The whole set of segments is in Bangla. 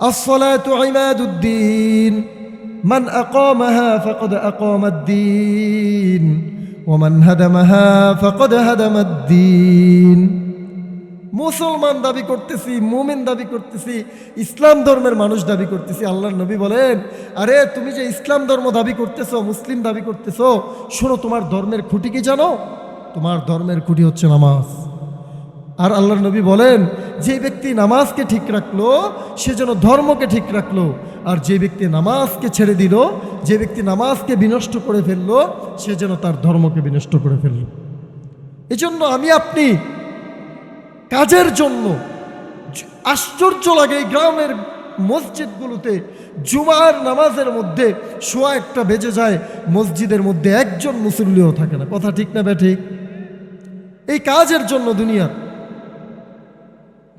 الصلاة عماد الدين من أقامها فقد أقام الدين ومن هدمها فقد هدم الدين মুসলমান দাবি করতেছি মুমিন দাবি করতেছি ইসলাম ধর্মের মানুষ দাবি করতেছি আল্লাহর নবী বলেন আরে তুমি যে ইসলাম ধর্ম দাবি করতেছো মুসলিম দাবি করতেছো শোনো তোমার ধর্মের খুঁটি কি জানো তোমার ধর্মের খুঁটি হচ্ছে নামাজ আর আল্লাহর নবী বলেন, যে ব্যক্তি নামাজকে ঠিক রাখল, সে যেন ধর্মকে ঠিক রাখল। আর যে ব্যক্তি নামাজকে ছেড়ে দিল, যে ব্যক্তি নামাজকে বিনষ্ট করে ফেলল, সে যেন তার ধর্মকে বিনষ্ট করে ফেলল। এজন্য আমি আপনি কাজের জন্য আশ্চর্য লাগে এই গ্রামের মসজিদগুলোতে জুমার নামাজের মধ্যে শোয়া একটা বেজে যায়, মসজিদের মধ্যে একজন মুসল্লিও থাকে না। কথা ঠিক না ঠিক? এই কাজের জন্য দুনিয়ার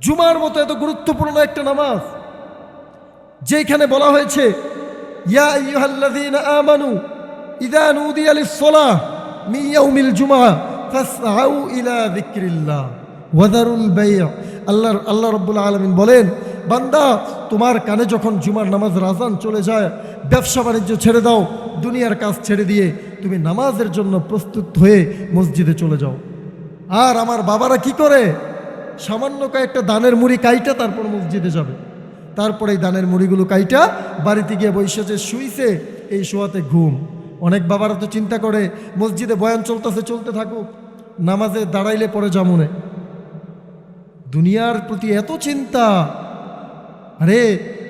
জুমার মতো এত গুরুত্বপূর্ণ একটা নামাজ। যেখানে বলা হয়েছে, ইয়া লিস-সালাহ মিন ইয়াউমিল জুমআহ ফাসআউ ইলা আল্লাহ আল্লাহ বলেন বান্দা তোমার কানে যখন জুমার নামাজ রাজান চলে যায় ব্যবসা বাণিজ্য ছেড়ে দাও দুনিয়ার কাজ ছেড়ে দিয়ে তুমি নামাজের জন্য প্রস্তুত হয়ে মসজিদে চলে যাও আর আমার বাবারা কি করে সামান্য কয়েকটা দানের মুড়ি কাইটা তারপর মসজিদে যাবে। তারপরে এই দানের মুড়িগুলো কাইটা বাড়িতে গিয়ে বৈশা যে শুইছে, এই শোয়াতে ঘুম। অনেক বাবারা তো চিন্তা করে, মসজিদে বয়ান চলতেছে, চলতে থাকুক, নামাজে দাঁড়াইলে পরে জামুনে দুনিয়ার প্রতি এত চিন্তা। আরে,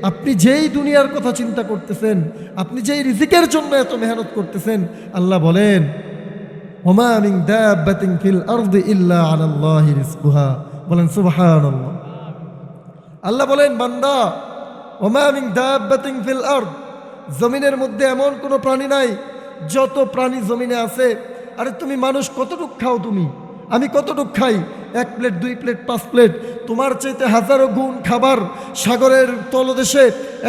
আপনি যেই দুনিয়ার কথা চিন্তা করতেছেন, আপনি যেই রিজিকের জন্য এত মেহনত করতেছেন, আল্লাহ বলেন, ওমা মিন দাব্বাতিন ফিল আরদি ইল্লা আলাল্লাহি রিজকুহা। বলেন, সুবহানাল্লাহ। আল্লাহ বলেন, বান্দা, ওমা মিন দাব্বাতিন ফিল আরদ, জমিনের মধ্যে এমন কোনো প্রাণী নাই, যত প্রাণী জমিনে আছে, আরে তুমি মানুষ কতটুক খাও তুমি? আমি কতটুক খাই? এক প্লেট, দুই প্লেট, পাঁচ প্লেট, তোমার চাইতে হাজারো গুণ খাবার সাগরের তলদেশে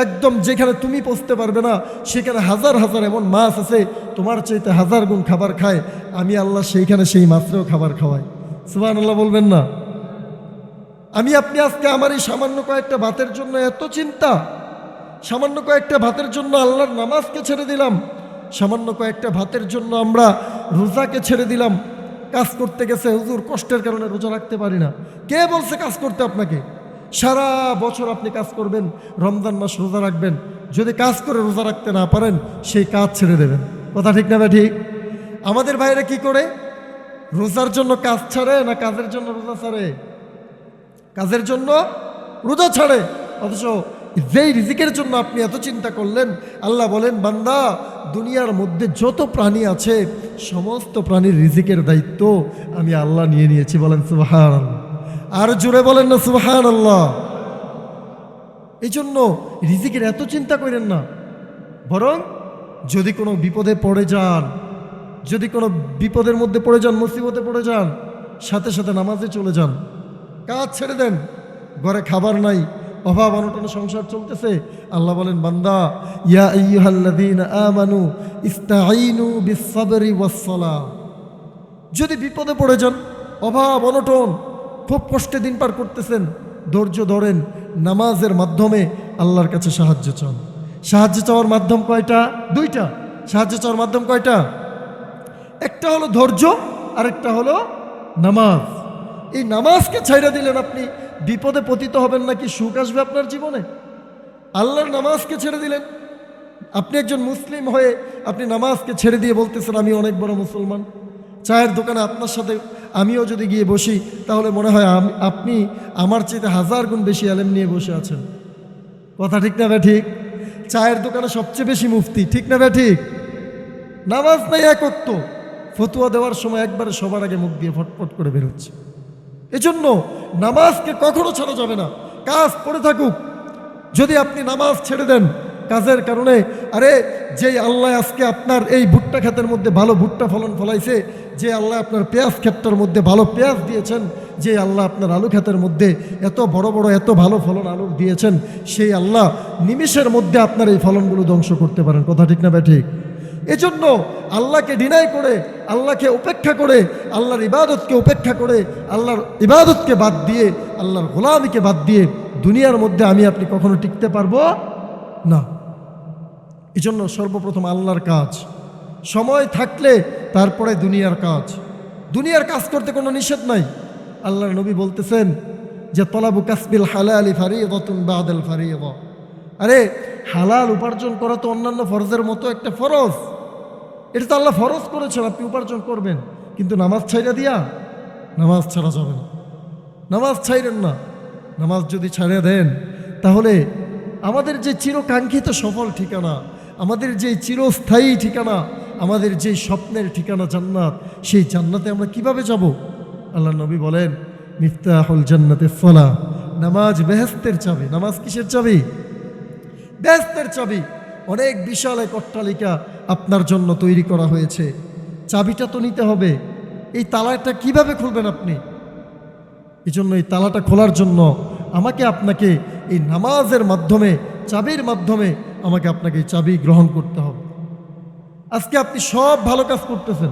একদম যেখানে তুমি পৌঁছতে পারবে না, সেখানে হাজার হাজার এমন মাছ আছে, তোমার চাইতে হাজার গুণ খাবার খায়, আমি আল্লাহ সেইখানে সেই মাত্রেও খাবার খাওয়াই। সুবান আল্লাহ বলবেন না। আমি আপনি আজকে আমার এই সামান্য কয়েকটা ভাতের জন্য এত চিন্তা। সামান্য কয়েকটা ভাতের জন্য আল্লাহর নামাজকে ছেড়ে দিলাম। সামান্য কয়েকটা ভাতের জন্য আমরা রোজাকে ছেড়ে দিলাম। কাজ করতে গেছে, হুজুর কষ্টের কারণে রোজা রাখতে পারি না। কে বলছে কাজ করতে আপনাকে? সারা বছর আপনি কাজ করবেন, রমজান মাস রোজা রাখবেন। যদি কাজ করে রোজা রাখতে না পারেন, সেই কাজ ছেড়ে দেবেন। কথা ঠিক না ঠিক? আমাদের ভাইরা কি করে? রোজার জন্য কাজ ছাড়ে না কাজের জন্য রোজা ছাড়ে? কাজের জন্য রোজা ছাড়ে। অথচ যেই রিজিকের জন্য আপনি এত চিন্তা করলেন, আল্লাহ বলেন, বান্দা, দুনিয়ার মধ্যে যত প্রাণী আছে, সমস্ত প্রাণীর রিজিকের দায়িত্ব আমি আল্লাহ নিয়ে নিয়েছি, বলেন সুবাহান আর জোরে বলেন না সুবাহান আল্লাহ এই জন্য রিজিকের এত চিন্তা করেন না। বরং যদি কোনো বিপদে পড়ে যান, যদি কোনো বিপদের মধ্যে পড়ে যান, মুসিবতে পড়ে যান, সাথে সাথে নামাজে চলে যান কাজ ছেড়ে দেন। ঘরে খাবার নাই, অভাব অনটনে সংসার চলতেছে। আল্লাহ বলেন, বান্দা, ইয়া বিস-সাবরি ওয়াস-সালাহ। যদি বিপদে পড়ে যান, অভাব অনটন, খুব কষ্টে দিন পার করতেছেন, ধৈর্য ধরেন, নামাজের মাধ্যমে আল্লাহর কাছে সাহায্য চান। সাহায্য চাওয়ার মাধ্যম কয়টা? দুইটা। সাহায্য চাওয়ার মাধ্যম কয়টা? একটা হলো ধৈর্য, আরেকটা হলো নামাজ। এই নামাজকে ছাইড়া দিলেন আপনি। বিপদে পতিত হবেন নাকি, সুখ আসবে আপনার জীবনে? আল্লাহর নামাজকে ছেড়ে দিলেন। আপনি একজন মুসলিম হয়ে আপনি নামাজকে ছেড়ে দিয়ে বলতেছেন, আমি অনেক বড় মুসলমান। চায়ের দোকানে আপনার সাথে আমিও যদি গিয়ে বসি, তাহলে মনে হয় আপনি আমার চেয়ে হাজার গুণ বেশি আলেম নিয়ে বসে আছেন। কথা ঠিক না ঠিক? চায়ের দোকানে সবচেয়ে বেশি মুফতি, ঠিক না ঠিক? নামাজ নাই একত্ব ফতুয়া দেওয়ার সময় একবারে সবার আগে মুখ দিয়ে ফটফট করে বেরোচ্ছে এজন্য নামাজকে কখনো ছাড়া যাবে না। কাজ পড়ে থাকুক। যদি আপনি নামাজ ছেড়ে দেন, কাজের কারণে, আরে যেই আল্লাহ আজকে আপনার এই ভুট্টা ক্ষেতের মধ্যে ভালো ভুট্টা ফলন ফলাইছে, যে আল্লাহ আপনার পেঁয়াজ ক্ষেতটার মধ্যে ভালো পেঁয়াজ দিয়েছেন, যে আল্লাহ আপনার আলু ক্ষেতের মধ্যে এত বড় বড়, এত ভালো ফলন আলু দিয়েছেন, সেই আল্লাহ নিমিষের মধ্যে আপনার এই ফলনগুলো ধ্বংস করতে পারেন। কথা ঠিক না ব্যা ঠিক? এজন্য আল্লাহকে ডিনাই করে, আল্লাহকে উপেক্ষা করে, আল্লাহর ইবাদতকে উপেক্ষা করে, আল্লাহর ইবাদতকে বাদ দিয়ে, আল্লাহর গোলামিকে বাদ দিয়ে দুনিয়ার মধ্যে আমি আপনি কখনো টিকতে পারব না। এজন্য সর্বপ্রথম আল্লাহর কাজ। সময় থাকলে তারপরে দুনিয়ার কাজ। দুনিয়ার কাজ করতে কোনো নিষেধ নাই। আল্লাহর নবী বলতেছেন যে, তলাবু কাসবিল হালালি ফারিয়তুন বাদাল ফারিয়দ আরে, হালাল উপার্জন করা তো অন্যান্য ফরজের মতো একটা ফরজ। এটা তো আল্লাহ ফরজ করেছেন, আপনি উপার্জন করবেন। কিন্তু নামাজ ছাইরা দিয়া নামাজ ছাড়া যাবে না। নামাজ ছাইরেন না। নামাজ যদি ছাড়ে দেন, তাহলে আমাদের যে চিরকাঙ্ক্ষিত সফল ঠিকানা, আমাদের যে চিরস্থায়ী ঠিকানা, আমাদের যে স্বপ্নের ঠিকানা জান্নাত, সেই জান্নাতে আমরা কীভাবে যাব? আল্লাহ নবী বলেন, মিফতাহুল জান্নাতে ফলা। নামাজ বেহেস্তের চাবি। নামাজ কিসের চাবি? ব্যস্তের চাবি। অনেক বিশাল এক অট্টালিকা আপনার জন্য তৈরি করা হয়েছে। চাবিটা তো নিতে হবে। এই তালাটা কীভাবে খুলবেন আপনি? এই জন্য এই তালাটা খোলার জন্য আমাকে আপনাকে এই নামাজের মাধ্যমে, চাবির মাধ্যমে আমাকে আপনাকে চাবি গ্রহণ করতে হবে। আজকে আপনি সব ভালো কাজ করতেছেন,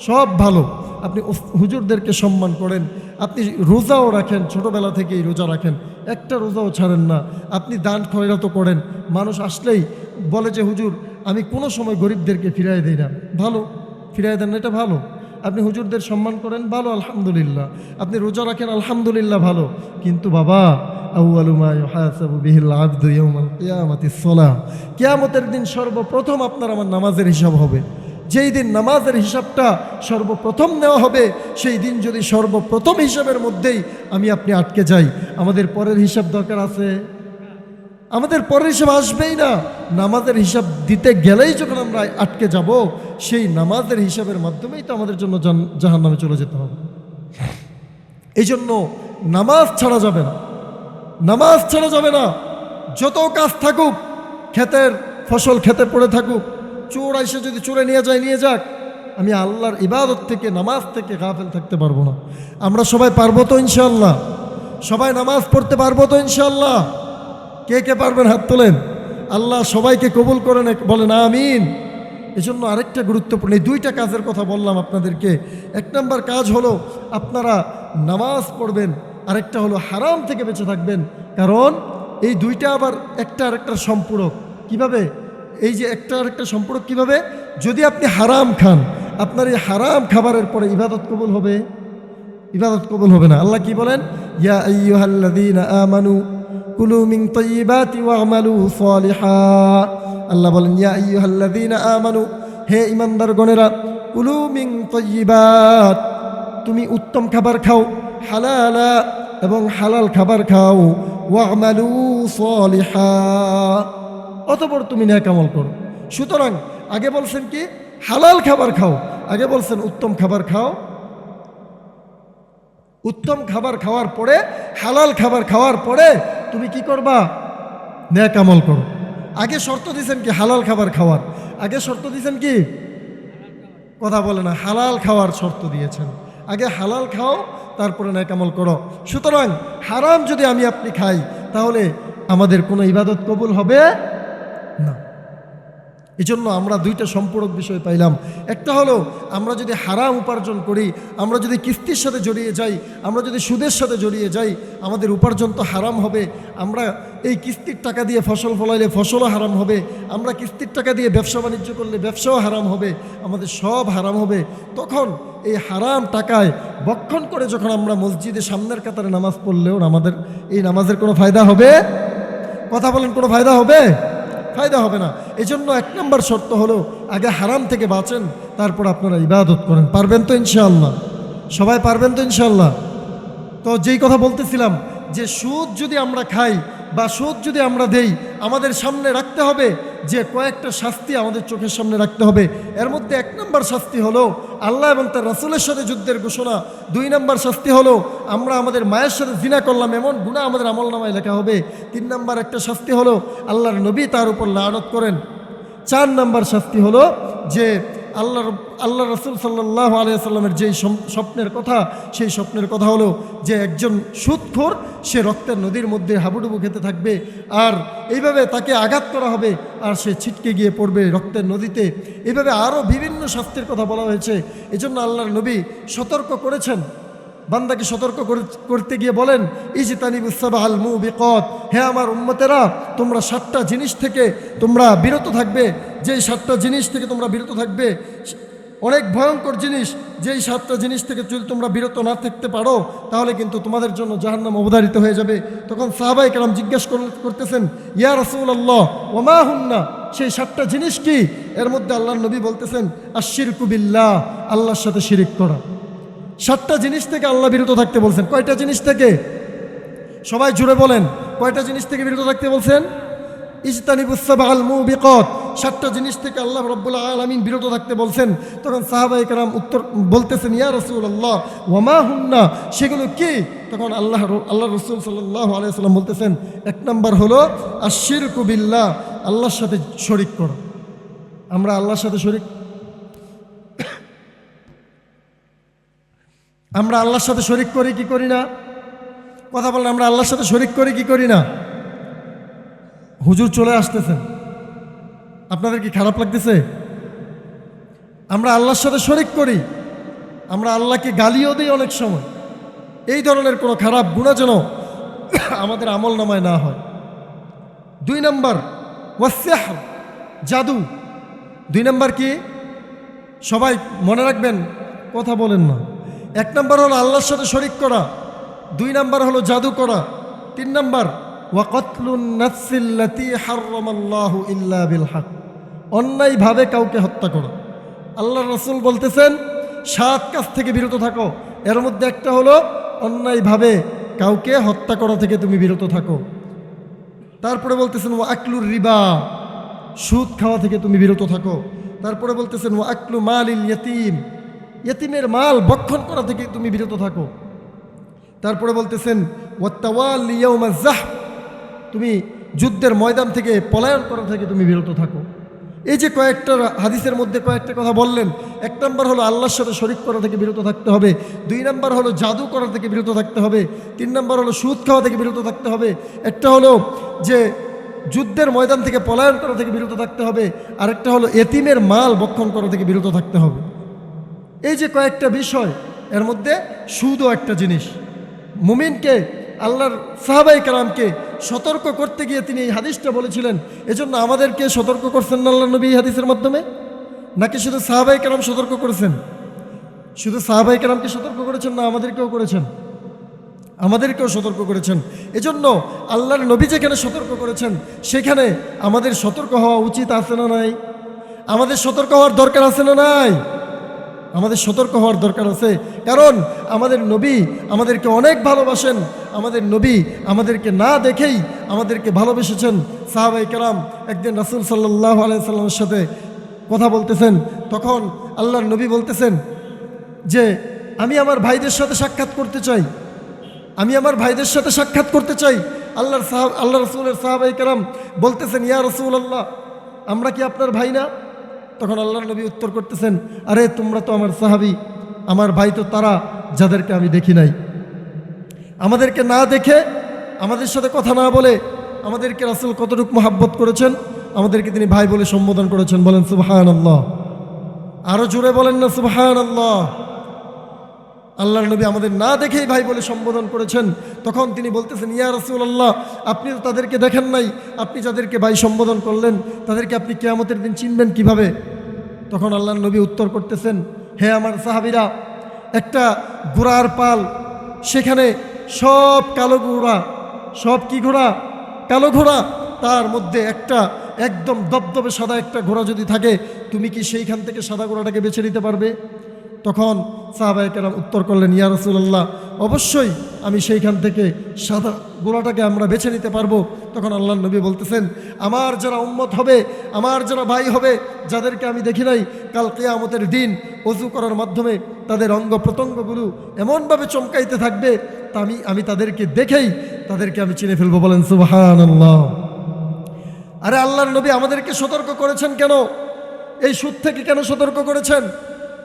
সব ভালো। আপনি হুজুরদেরকে সম্মান করেন, আপনি রোজাও রাখেন, ছোটবেলা থেকেই রোজা রাখেন। একটা রোজাও ছাড়েন না। আপনি দান খয়রাতো করেন। মানুষ আসলেই বলে যে, হুজুর, আমি কোনো সময় গরিবদেরকে ফিরাই দিই না। ভালো ফিরাই দেন না, এটা ভালো। আপনি হুজুরদের সম্মান করেন, ভালো, আলহামদুলিল্লাহ। আপনি রোজা রাখেন, আলহামদুলিল্লাহ, ভালো। কিন্তু বাবা কিয়ামতের দিন সর্বপ্রথম আপনার আমার নামাজের হিসাব হবে। যেই দিন নামাজের হিসাবটা সর্বপ্রথম নেওয়া হবে, সেই দিন যদি সর্বপ্রথম হিসাবের মধ্যেই আমি আপনি আটকে যাই। আমাদের পরের হিসাব দরকার আছে। আমাদের পরের হিসাব আসবেই না। নামাজের হিসাব দিতে গেলেই যখন আমরা আটকে যাব, সেই নামাজের হিসাবের মাধ্যমেই তো আমাদের জন্য জাহান নামে চলে যেতে হবে। এই জন্য নামাজ ছাড়া যাবে না। নামাজ ছাড়া যাবে না। যত কাজ থাকুক, ক্ষেতের ফসল খেতে পড়ে থাকুক, চোর এসে যদি চোরে নিয়ে যায়, নিয়ে যাক, আমি আল্লাহর ইবাদত থেকে, নামাজ থেকে গাফেল থাকতে পারব না। আমরা সবাই পারব তো ইনশাল্লাহ সবাই নামাজ পড়তে পারব তো ইনশাল্লাহ কে কে পারবেন হাত তোলেন? আল্লাহ সবাইকে কবুল করেন বলেন আমিন। এজন্য আরেকটা গুরুত্বপূর্ণ, এই দুইটা কাজের কথা বললাম আপনাদেরকে। এক নম্বর কাজ হলো, আপনারা নামাজ পড়বেন, আরেকটা হলো হারাম থেকে বেঁচে থাকবেন। কারণ এই দুইটা আবার একটা আরেকটার সম্পূরক। কীভাবে? এই যে একটা আরেকটা সম্পূরক কীভাবে? যদি আপনি হারাম খান, আপনার এই হারাম খাবারের পরে ইবাদত কবুল হবে? ইবাদত কবুল হবে না। আল্লাহ কি বলেন? ইয়া আমানু কুলু সালিহা। আল্লাহ বলেন আমানু, হে ঈমানদার গণেরা কুলু তাইয়্যিবাত, তুমি উত্তম খাবার খাও, হালালা এবং হালাল খাবার খাও ওয়া'মালু সালিহা। অতপর তুমি ন্যাক আমল করো। সুতরাং আগে বলছেন কি, হালাল খাবার খাও, আগে বলছেন উত্তম খাবার খাও। উত্তম খাবার খাওয়ার পরে, হালাল খাবার খাওয়ার পরে তুমি কি করবা? ন্যাক আমল করো। আগে শর্ত দিয়েছেন কি, হালাল খাবার খাওয়ার। আগে শর্ত দিয়েছেন কি? কথা বলে না, হালাল খাওয়ার শর্ত দিয়েছেন। আগে হালাল খাও, তারপরে ন্যাক আমল করো। সুতরাং হারাম যদি আমি আপনি খাই, তাহলে আমাদের কোনো ইবাদত কবুল হবে না। এজন্য আমরা দুইটা সম্পূরক বিষয় পাইলাম। একটা হলো, আমরা যদি হারাম উপার্জন করি, আমরা যদি কিস্তির সাথে জড়িয়ে যাই, আমরা যদি সুদের সাথে জড়িয়ে যাই, আমাদের উপার্জন তো হারাম হবে। আমরা এই কিস্তির টাকা দিয়ে ফসল ফলাইলে ফসলও হারাম হবে। আমরা কিস্তির টাকা দিয়ে ব্যবসা বাণিজ্য করলে ব্যবসাও হারাম হবে। আমাদের সব হারাম হবে। তখন এই হারাম টাকায় বক্ষণ করে যখন আমরা মসজিদে সামনের কাতারে নামাজ পড়লেও আমাদের, এই নামাজের কোনো ফায়দা হবে? কথা বলেন, কোনো ফায়দা হবে? ফায়দা হবে না। এজন্য এক নম্বর শর্ত হলো, আগে হারাম থেকে বাঁচেন, তারপর আপনারা ইবাদত করেন। পারবেন তো ইনশাআল্লাহ? সবাই পারবেন তো ইনশাআল্লাহ? তো যেই কথা বলতেছিলাম, যে সুদ যদি আমরা খাই বা সুদ যদি আমরা দেই, আমাদের সামনে রাখতে হবে যে কয়েকটা শাস্তি আমাদের চোখের সামনে রাখতে হবে। এর মধ্যে এক নম্বর শাস্তি হলো আল্লাহ এবং তার রাসুলের সাথে যুদ্ধের ঘোষণা। দুই নম্বর শাস্তি হলো আমরা আমাদের মায়ের সাথে জিনা করলাম, এমন গুণা আমাদের আমল নামায় লেখা হবে। তিন নম্বর একটা শাস্তি হলো আল্লাহর নবী তার উপর লানত করেন। চার নম্বর শাস্তি হলো যে আল্লাহ আল্লাহ রসুল সাল্লাহ আলিয়াল্লামের যেই স্বপ্নের কথা, সেই স্বপ্নের কথা হলো যে একজন সুৎখোর, সে রক্তের নদীর মধ্যে হাবুডুবু খেতে থাকবে আর এইভাবে তাকে আঘাত করা হবে আর সে ছিটকে গিয়ে পড়বে রক্তের নদীতে। এভাবে আরও বিভিন্ন শাস্তির কথা বলা হয়েছে। এজন্য আল্লাহর নবী সতর্ক করেছেন। বান্দাকে সতর্ক করতে গিয়ে বলেন ইজিতানিবুসাবা আল মু বিকত হে আমার উম্মতেরা, তোমরা সাতটা জিনিস থেকে তোমরা বিরত থাকবে। যেই সাতটা জিনিস থেকে তোমরা বিরত থাকবে, অনেক ভয়ঙ্কর জিনিস। যেই সাতটা জিনিস থেকে যদি তোমরা বিরত না থাকতে পারো, তাহলে কিন্তু তোমাদের জন্য জাহান্নাম অবধারিত হয়ে যাবে। তখন সাহাবাই কালাম জিজ্ঞেস করতেছেন, ইয়া রসুল আল্লাহ ওমা হুন্না? সেই সাতটা জিনিস কি? এর মধ্যে আল্লাহ নবী বলতেছেন আশির কুবিল্লাহ আল্লাহর সাথে শিরিক করা। সাতটা জিনিস থেকে আল্লাহ বিরত থাকতে বলছেন। কয়টা জিনিস থেকে? সবাই জুড়ে বলেন, কয়টা জিনিস থেকে বিরত থাকতে বলছেন? ইজতানিবুসাবাল মুবিকত, সাতটা জিনিস থেকে আল্লাহ রব্বুল আলমিন বিরত থাকতে বলছেন। তখন সাহাবাই কালাম উত্তর বলতেছেন, ইয়া রসুল আল্লাহ ওয়ামা হুন্না? সেগুলো কি? তখন আল্লাহ আল্লাহ রসুল সাল্লাহ আলাইসাল্লাম বলতেছেন, এক নম্বর হলো আশির কুবিল্লা আল্লাহর সাথে শরিক করা। আমরা আল্লাহর সাথে শরিক আমরা আল্লাহর সাথে শরিক করি কি করি না? কথা বলেন, আমরা আল্লাহর সাথে শরিক করি কি করি না? হুজুর চলে আসতেছেন আপনাদের কি খারাপ লাগতেছে? আমরা আল্লাহর সাথে শরিক করি, আমরা আল্লাহকে গালিও দিই অনেক সময়। এই ধরনের কোনো খারাপ গুণা যেন আমাদের আমল নামায় না হয়। দুই নম্বর ওয়াসিয়াহ জাদু। দুই নম্বর কি? সবাই মনে রাখবেন, কথা বলেন না। এক নম্বর হলো আল্লাহর সাথে শরিক করা, দুই নম্বর হলো জাদু করা, তিন নম্বর বিল হক, অন্যায়ভাবে কাউকে হত্যা করা। আল্লাহ রসুল বলতেছেন, সাত কাজ থেকে বিরত থাকো, এর মধ্যে একটা হলো অন্যায়ভাবে কাউকে হত্যা করা থেকে তুমি বিরত থাকো। তারপরে বলতেছেন ও আকলুর রিবা, সুদ খাওয়া থেকে তুমি বিরত থাকো। তারপরে বলতেছেন ও আকলু মাল ইয়তিম ইয়তিমের মাল বক্ষণ করা থেকে তুমি বিরত থাকো। তারপরে বলতেছেন ও তাওয়াল জাহ তুমি যুদ্ধের ময়দান থেকে পলায়ন করা থেকে তুমি বিরত থাকো। এই যে কয়েকটা হাদিসের মধ্যে কয়েকটা কথা বললেন, এক নম্বর হলো আল্লাহর সাথে শরিক করা থেকে বিরত থাকতে হবে, দুই নম্বর হলো জাদু করা থেকে বিরত থাকতে হবে, তিন নম্বর হলো সুদ খাওয়া থেকে বিরত থাকতে হবে, একটা হলো যে যুদ্ধের ময়দান থেকে পলায়ন করা থেকে বিরত থাকতে হবে, আরেকটা হলো এতিমের মাল বক্ষণ করা থেকে বিরত থাকতে হবে। এই যে কয়েকটা বিষয়, এর মধ্যে সুদও একটা জিনিস। মুমিনকে, আল্লাহর সাহাবাই কালামকে সতর্ক করতে গিয়ে তিনি এই হাদিসটা বলেছিলেন, এজন্য আমাদেরকে সতর্ক করছেন আল্লাহ নবী এই হাদিসের মাধ্যমে? নাকি শুধু সাহাবাই কালাম সতর্ক করেছেন? শুধু সাহাবাই কালামকে সতর্ক করেছেন না আমাদেরকেও করেছেন? আমাদেরকেও সতর্ক করেছেন। এজন্য আল্লাহর নবী যেখানে সতর্ক করেছেন, সেখানে আমাদের সতর্ক হওয়া উচিত আছে না নাই? আমাদের সতর্ক হওয়ার দরকার আছে না নাই? আমাদের সতর্ক হওয়ার দরকার আছে। কারণ আমাদের নবী আমাদেরকে অনেক ভালোবাসেন। আমাদের নবী আমাদেরকে না দেখেই আমাদেরকে ভালোবেসেছেন। সাহাবাই কালাম একদিন রাসুল সাল্লাহ আলাইসাল্লামের সাথে কথা বলতেছেন। তখন আল্লাহর নবী বলতেছেন যে, আমি আমার ভাইদের সাথে সাক্ষাৎ করতে চাই। আমি আমার ভাইদের সাথে সাক্ষাৎ করতে চাই। আল্লাহর সাহাব আল্লাহ রসুলের সাহাবাই কালাম বলতেছেন, ইয়া রসুল আল্লাহ আমরা কি আপনার ভাই না? তখন আল্লাহ নবী উত্তর করতেছেন, আরে, তোমরা তো আমার সাহাবি, আমার ভাই তো তারা, যাদেরকে আমি দেখি নাই। আমাদেরকে না দেখে আমাদের সাথে কথা না বলে আমাদেরকে রাসুল কতটুকু মহাব্বত করেছেন, আমাদেরকে তিনি ভাই বলে সম্বোধন করেছেন। বলেন সুবাহান আল্লাহ আরও জুড়ে বলেন না সুবাহান আল্লাহ আল্লাহর নবী আমাদের না দেখেই ভাই বলে সম্বোধন করেছেন। তখন তিনি বলতেছেন, ইয়া রসুল আল্লাহ আপনি তো তাদেরকে দেখেন নাই। আপনি যাদেরকে ভাই সম্বোধন করলেন, তাদেরকে আপনি কেয়ামতের দিন চিনবেন কীভাবে? তখন আল্লাহর নবী উত্তর করতেছেন, হে আমার সাহাবিরা, একটা ঘোড়ার পাল, সেখানে সব কালো ঘোড়া সব কি ঘোড়া? কালো ঘোড়া? তার মধ্যে একটা একদম দবদবে সাদা একটা ঘোড়া যদি থাকে, তুমি কি সেইখান থেকে সাদা ঘোড়াটাকে বেছে নিতে পারবে? তখন সাহাবাহিকেরাম উত্তর করলেন, ইয়া রসুল্লাহ অবশ্যই আমি সেইখান থেকে সাদা গোলাটাকে আমরা বেছে নিতে পারব। তখন আল্লাহ নবী বলতেছেন, আমার যারা উম্মত হবে, আমার যারা ভাই হবে, যাদেরকে আমি দেখি নাই, কাল কেয়ামতের দিন অজু করার মাধ্যমে তাদের অঙ্গ প্রত্যঙ্গগুলো এমনভাবে চমকাইতে থাকবে তা আমি আমি তাদেরকে দেখেই তাদেরকে আমি চিনে ফেলব। বলেন সুবাহান আল্লাহ আরে আল্লাহর নবী আমাদেরকে সতর্ক করেছেন কেন? এই সুদ থেকে কেন সতর্ক করেছেন?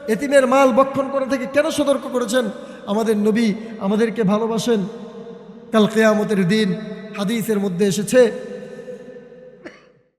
এতিমের মাল বক্ষণ করা থেকে কেন সতর্ক করেছেন? আমাদের নবী আমাদেরকে ভালোবাসেন। কাল কেয়ামতের দিন হাদিসের মধ্যে এসেছে